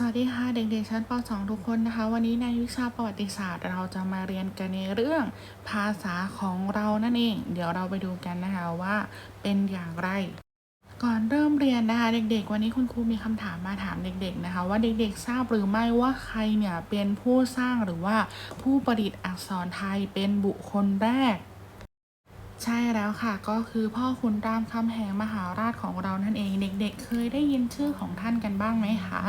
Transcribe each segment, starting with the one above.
สวัสดีค่ะเด็กๆชั้นป .2 ทุกคนนะคะ วันนี้ในวิชาประวัติศาสตร์เราจะมาเรียนกันในเรื่องภาษาของเรานั่นเอง เดี๋ยวเราไปดูกันนะคะว่าเป็นอย่างไร ก่อนเริ่มเรียนนะคะ เด็กๆ วันนี้คุณครูมีคำถามมาถามเด็กๆนะคะ ว่าเด็กๆทราบหรือไม่ว่าใครเนี่ยเป็นผู้สร้างหรือว่าผู้ประดิษฐ์อักษรไทยเป็นบุคคลแรกใช่แล้วค่ะก็คือพ่อขุนรามคำแหงมหาราชของเรานั่นเอง เด็กๆ เคยได้ยินชื่อของท่านกันบ้างไหมคะ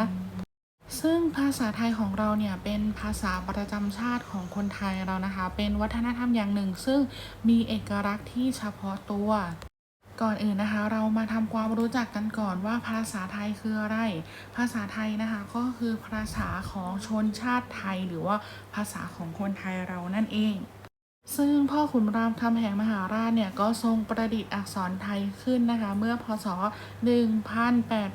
ซึ่งภาษาไทยของเราเนี่ยเป็นภาษาประจำชาติของคนไทยเรานะคะ เป็นวัฒนธรรมอย่างหนึ่ง ซึ่งมีเอกลักษณ์ที่เฉพาะตัว ก่อนอื่นนะคะ เรามาทำความรู้จักกันก่อนว่าภาษาไทยคืออะไร ภาษาไทยนะคะก็คือภาษาของชนชาติไทย หรือว่าภาษาของคนไทยเรานั่นเอง ซึ่งพ่อขุนรามคำแหงมหาราชเนี่ยก็ทรงประดิษฐ์อักษรไทยขึ้นนะคะ เมื่อพศ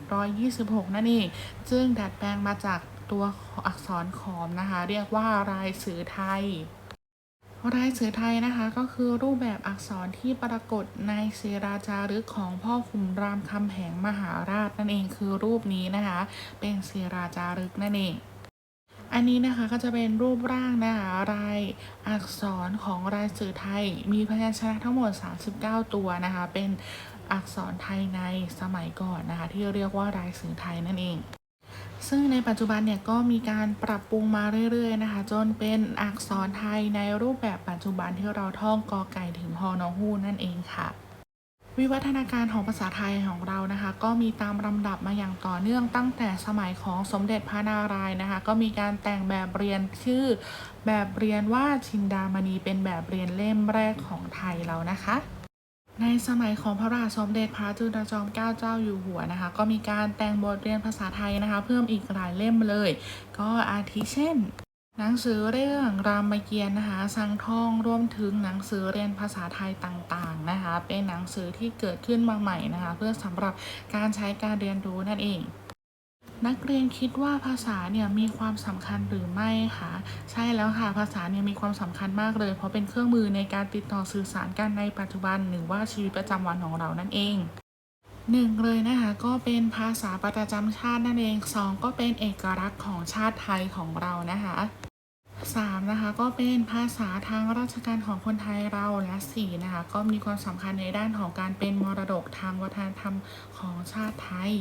1826 นั่นเองซึ่งดัดแปลงมาจากตัวอักษรขอมนะคะ เรียกว่ารายสือไทยรายสือไทยนะคะก็คือรูปแบบอักษรที่ปรากฏในศิราจารึกของพ่อขุนรามคำแหงมหาราชนั่นเองคือรูปนี้นะคะ เป็นศิราจารึกนั่นเอง อันนี้นะคะก็จะเป็นรูปร่างนะคะรายอักษรของรายสื่อไทย มีพยัญชนะทั้งหมด 39 ตัวนะคะ เป็นอักษรไทยในสมัยก่อนนะคะ ที่เรียกว่ารายสื่อไทยนั่นเองซึ่งในปัจจุบันเนี่ยก็มีการปรับปรุงมาเรื่อยๆนะคะ จนเป็นอักษรไทยในรูปแบบปัจจุบันที่เราท่องกอไก่ถึงฮอนอฮูนั่นเองค่ะ วิวัฒนาการของภาษาไทยของเรานะคะ ก็มีตามลำดับมาอย่างต่อเนื่องตั้งแต่สมัยของสมเด็จพระนารายณ์นะคะ ก็มีการแต่งแบบเรียนชื่อแบบเรียนว่าชินดามณีเป็นแบบเรียนเล่มแรกของไทยเรานะคะในสมัยของพระราชสมเด็จพระจุลจอมเกล้าเจ้าอยู่หัวนะคะ ก็มีการแต่งบทเรียนภาษาไทยนะคะ เพิ่มอีกหลายเล่มเลย ก็อาทิเช่น หนังสือเรื่องรามเกียรติ์นะคะสังทองรวมถึงหนังสือเรียนภาษาไทยต่างๆนะคะ เป็นหนังสือที่เกิดขึ้นมาใหม่นะคะ เพื่อสำหรับการใช้การเรียนรู้นั่นเอง นักเรียนคิดว่าภาษาเนี่ยมีความสำคัญหรือไม่คะใช่แล้วค่ะภาษาเนี่ยมีความสำคัญมากเลย เพราะเป็นเครื่องมือในการติดต่อสื่อสารกันในปัจจุบันหรือว่าชีวิตประจำวันของเรานั่นเอง หนึ่งเลยนะคะก็เป็นภาษาประจำชาตินั่นเองสองก็เป็นเอกลักษณ์ของชาติไทยของเรานะคะสามนะคะก็เป็นภาษาทางราชการของคนไทยเราและสี่นะคะก็มีความสำคัญในด้านของการเป็นมรดกทางวัฒนธรรมของชาติไทย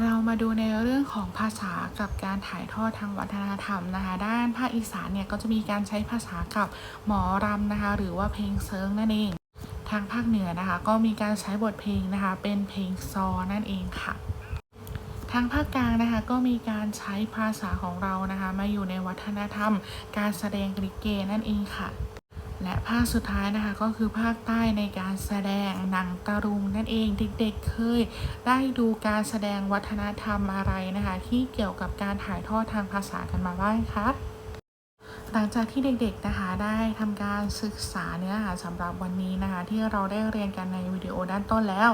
เรามาดูในเรื่องของภาษากับการถ่ายทอดทางวัฒนธรรมนะคะ ด้านภาคอีสานเนี่ยก็จะมีการใช้ภาษากับหมอรำนะคะ หรือว่าเพลงเซิงนั่นเอง ทางภาคเหนือนะคะ ก็มีการใช้บทเพลงนะคะ เป็นเพลงซอนั่นเองค่ะ ทางภาคกลางนะคะก็มีการใช้ภาษาของเรานะคะ มาอยู่ในวัฒนธรรม การแสดงลิเกนั่นเองค่ะ และภาคสุดท้ายนะคะก็คือภาคใต้ในการแสดงหนังตะลุงนั่นเองเด็กๆเคย ได้ดูการแสดงวัฒนธรรมอะไรนะคะ ที่เกี่ยวกับการถ่ายทอดทางภาษากันมาบ้างคะ หลังจากที่เด็กๆนะคะได้ทำการศึกษาเนื้อหาสำหรับวันนี้นะคะ ที่เราได้เรียนกันในวิดีโอด้านต้นแล้ว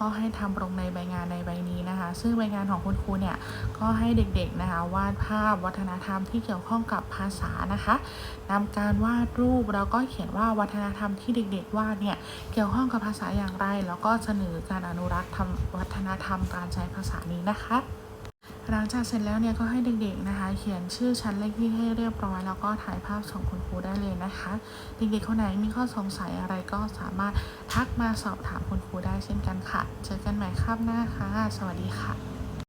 ก็ให้ทำลงในใบงานในใบนี้นะคะ ซึ่งใบงานของคุณครูเนี่ยก็ให้เด็กๆนะคะวาดภาพวัฒนธรรมที่เกี่ยวข้องกับภาษานะคะนำการวาดรูปแล้วก็เขียนว่าวัฒนธรรมที่เด็ก ๆ วาดเนี่ยเกี่ยวข้องกับภาษาอย่างไร แล้วก็เสนอการอนุรักษ์วัฒนธรรมการใช้ภาษานี้นะคะ หลังจากเสร็จแล้วเนี่ยก็ให้เด็กๆนะคะ เขียนชื่อชั้นเลขที่ให้เรียบร้อย แล้วก็ถ่ายภาพส่งคุณครูได้เลยนะคะ เด็กๆคนไหนมีข้อสงสัยอะไรก็สามารถทักมาสอบถามคุณครูได้เช่นกันค่ะ เจอกันใหม่คราบหน้าค่ะ สวัสดีค่ะ